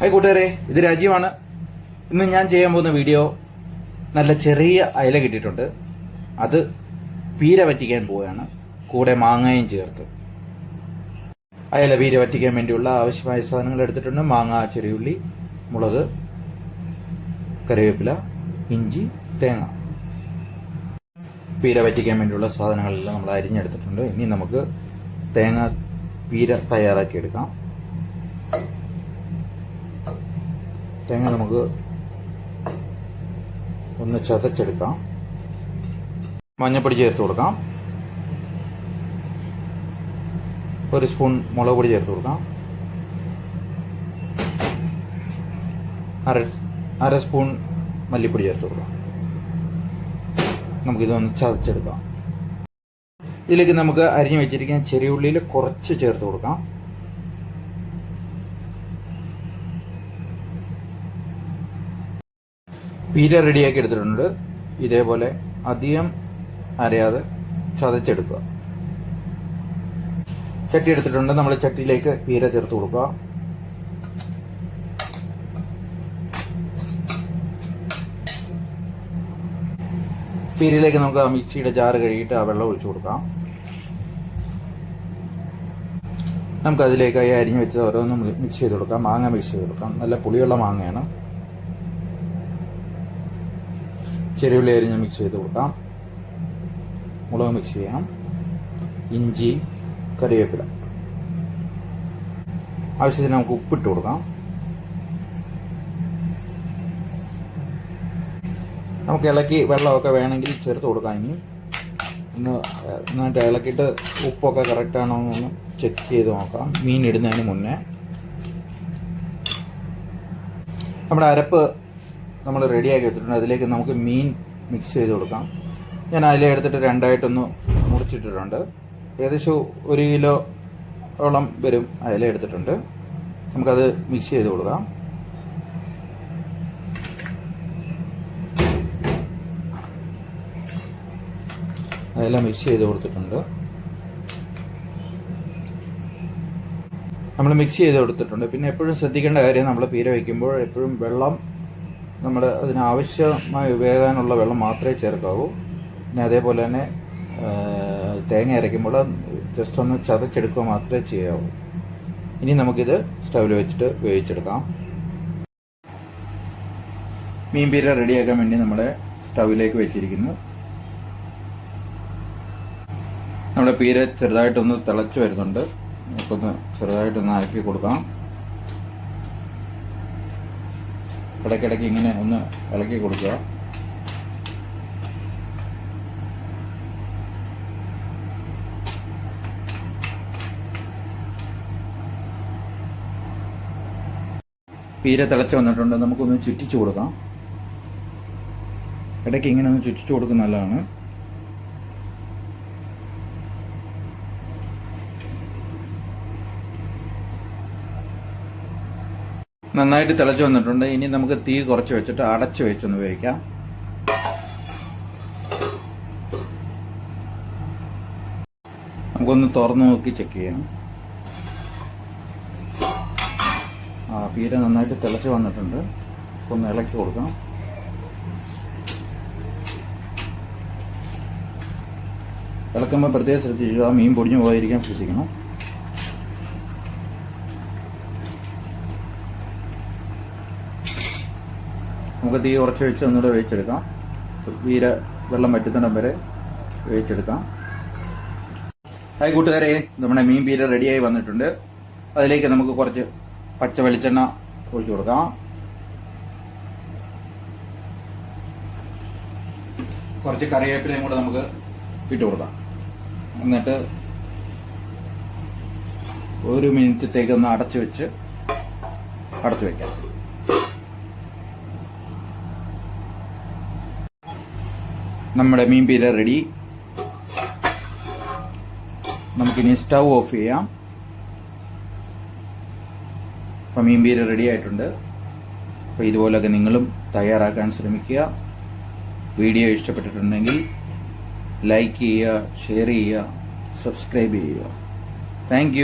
Hi കൂട്ടുകാരെ ഇത് രാജീവാണ്. ഇന്ന് ഞാൻ ചെയ്യാൻ പോകുന്ന വീഡിയോ നല്ല ചെറിയ അയല കിട്ടിയിട്ടുണ്ട്. അത് പീര വറ്റിക്കാൻ പോവുകയാണ്. കൂടെ മാങ്ങയും ചേർത്ത്. അയല പീര വറ്റിക്കാൻ വേണ്ടിയുള്ള ആവശ്യമായ സാധനങ്ങൾ എടുത്തിട്ടുണ്ട്. മാങ്ങ ചെറിയുള്ളി മുളക് കറിവേപ്പില ഇഞ്ചി തേങ്ങ. പീര വറ്റിക്കാൻ വേണ്ടിയുള്ള സാധനങ്ങളെല്ലാം നമ്മൾ അരിഞ്ഞെടുത്തിട്ടുണ്ട്. ഇനി നമുക്ക് തേങ്ങ പീര തയ്യാറാക്കി എടുക്കാം തേങ്ങ നമുക്ക് ഒന്ന് ചതച്ചെടുക്കാം. മഞ്ഞപ്പൊടി ചേർത്ത് കൊടുക്കാം. ഒരു സ്പൂൺ മുളക് പൊടി ചേർത്ത് കൊടുക്കാം. അര അര സ്പൂൺ മല്ലിപ്പൊടി ചേർത്ത് കൊടുക്കാം. നമുക്കിതൊന്ന് ചതച്ചെടുക്കാം. ഇതിലേക്ക് നമുക്ക് അരിഞ്ഞു വെച്ചിരിക്കുന്ന ചെറിയ ഉള്ളിയിൽ കുറച്ച് ചേർത്ത് കൊടുക്കാം. പീര റെഡിയാക്കി എടുത്തിട്ടുണ്ട്. ഇതേപോലെ അധികം അരയാതെ ചതച്ചെടുക്കുക. ചട്ടി എടുത്തിട്ടുണ്ട്. നമ്മൾ ചട്ടിയിലേക്ക് പീര ചേർത്ത് കൊടുക്കുക. പീരയിലേക്ക് നമുക്ക് ആ മിക്സിയുടെ ജാറ് കഴുകിയിട്ട് ആ വെള്ളം ഒഴിച്ചു കൊടുക്കാം. നമുക്ക് ഈ അരിഞ്ഞു വെച്ച് ഓരോന്നും മിക്സ് ചെയ്ത് കൊടുക്കാം. മാങ്ങ മിക്സ് ചെയ്ത് കൊടുക്കാം. നല്ല പുളിയുള്ള മാങ്ങയാണ്. ചെറിയുള്ളി അരിഞ്ഞ് മിക്സ് ചെയ്ത് കൂട്ടാം മുളക് മിക്സ് ചെയ്യാം. ഇഞ്ചി കറിവേപ്പില. ആവശ്യത്തിന് നമുക്ക് ഉപ്പിട്ട് കൊടുക്കാം. നമുക്ക് ഇളക്കി വെള്ളമൊക്കെ വേണമെങ്കിൽ ചേർത്ത് കൊടുക്കാം ഇനി. ഒന്ന് നന്നായിട്ട് ഇളക്കിയിട്ട് ഉപ്പൊക്കെ കറക്റ്റ് ആണോ എന്നൊന്ന് ചെക്ക് ചെയ്ത് നോക്കാം. മീൻ ഇടുന്നതിന് മുന്നേ. നമ്മുടെ അരപ്പ് നമ്മൾ റെഡിയാക്കി വെച്ചിട്ടുണ്ട്. അതിലേക്ക് നമുക്ക് മീൻ മിക്സ് ചെയ്ത് കൊടുക്കാം. ഞാൻ അതിലെ എടുത്തിട്ട് രണ്ടായിട്ടൊന്ന് മുറിച്ചിട്ടിട്ടുണ്ട്. ഏകദേശം ഒരു കിലോ ഓളം വരും അതിലെ എടുത്തിട്ടുണ്ട്. നമുക്കത് മിക്സ് ചെയ്ത് കൊടുക്കാം. അതെല്ലാം മിക്സ് ചെയ്ത് കൊടുത്തിട്ടുണ്ട്. നമ്മൾ മിക്സ് ചെയ്ത് കൊടുത്തിട്ടുണ്ട്. പിന്നെ എപ്പോഴും ശ്രദ്ധിക്കേണ്ട കാര്യം നമ്മൾ പീര വയ്ക്കുമ്പോൾ എപ്പോഴും വെള്ളം നമ്മൾ അതിനാവശ്യമായി ഉപയോഗിക്കാനുള്ള വെള്ളം മാത്രമേ ചേർക്കാവൂ. പിന്നെ അതേപോലെ തന്നെ തേങ്ങ അരയ്ക്കുമ്പോൾ ജസ്റ്റ് ഒന്ന് ചതച്ചെടുക്കുക മാത്രമേ ചെയ്യാവൂ. ഇനി നമുക്കിത് സ്റ്റൗവിൽ വെച്ചിട്ട് വേവിച്ചെടുക്കാം. മീൻ പീര റെഡിയാക്കാൻ വേണ്ടി നമ്മൾ സ്റ്റൗവിലേക്ക് വെച്ചിരിക്കുന്നു. നമ്മുടെ പീര ചെറുതായിട്ടൊന്ന് തിളച്ച് വരുന്നുണ്ട്. നമുക്കൊന്ന് ചെറുതായിട്ടൊന്ന് അരക്കി കൊടുക്കാം. ഇടയ്ക്കിടയ്ക്ക് ഇങ്ങനെ ഒന്ന് ഇളക്കി കൊടുക്കുക. പീര തിളച്ച് വന്നിട്ടുണ്ട്. നമുക്കൊന്ന് ചുറ്റിച്ചു കൊടുക്കാം. ഇടയ്ക്ക് ഇങ്ങനെ ഒന്ന് ചുറ്റിച്ചു കൊടുക്കുന്ന നന്നായിട്ട് തിളച്ച് വന്നിട്ടുണ്ട്. ഇനി നമുക്ക് തീ കുറച്ച് വെച്ചിട്ട് അടച്ചു വെച്ചൊന്ന് ഉപയോഗിക്കാം. നമുക്കൊന്ന് തുറന്നു നോക്കി ചെക്ക് ചെയ്യാം. ആ പീര നന്നായിട്ട് തിളച്ച് വന്നിട്ടുണ്ട്. ഒന്ന് ഇളക്കി കൊടുക്കാം. ഇളക്കുമ്പോൾ പ്രത്യേകം ശ്രദ്ധിക്കുക. മീൻ പൊടിഞ്ഞു പോകാതിരിക്കാൻ ശ്രദ്ധിക്കണം. നമുക്ക് തീ ഉറച്ച് വെച്ച് ഒന്നുകൂടെ വേവിച്ചെടുക്കാം. വീര വെള്ളം വറ്റുന്നിടം വരെ വേവിച്ചെടുക്കാം. ഹായ് കൂട്ടുകാരെ നമ്മുടെ മീൻ പീര റെഡിയായി വന്നിട്ടുണ്ട്. അതിലേക്ക് നമുക്ക് കുറച്ച് പച്ച വെളിച്ചെണ്ണ ഒഴിച്ചു കൊടുക്കാം. കുറച്ച് കറിവേപ്പിലയും കൂടെ നമുക്ക് ഇട്ട് കൊടുക്കാം. എന്നിട്ട് ഒരു മിനിറ്റത്തേക്ക് ഒന്ന് അടച്ചു വെച്ച് അടച്ചു വെക്കാം. നമ്മുടെ മീൻ പീര റെഡി നമുക്കിനി സ്റ്റൗ ഓഫ് ചെയ്യാം. അപ്പം മീൻ പീര റെഡി ആയിട്ടുണ്ട്. അപ്പോൾ ഇതുപോലൊക്കെ നിങ്ങളും തയ്യാറാക്കാൻ ശ്രമിക്കുക. വീഡിയോ ഇഷ്ടപ്പെട്ടിട്ടുണ്ടെങ്കിൽ ലൈക്ക് ചെയ്യുക ഷെയർ ചെയ്യുക സബ്സ്ക്രൈബ് ചെയ്യുക. താങ്ക്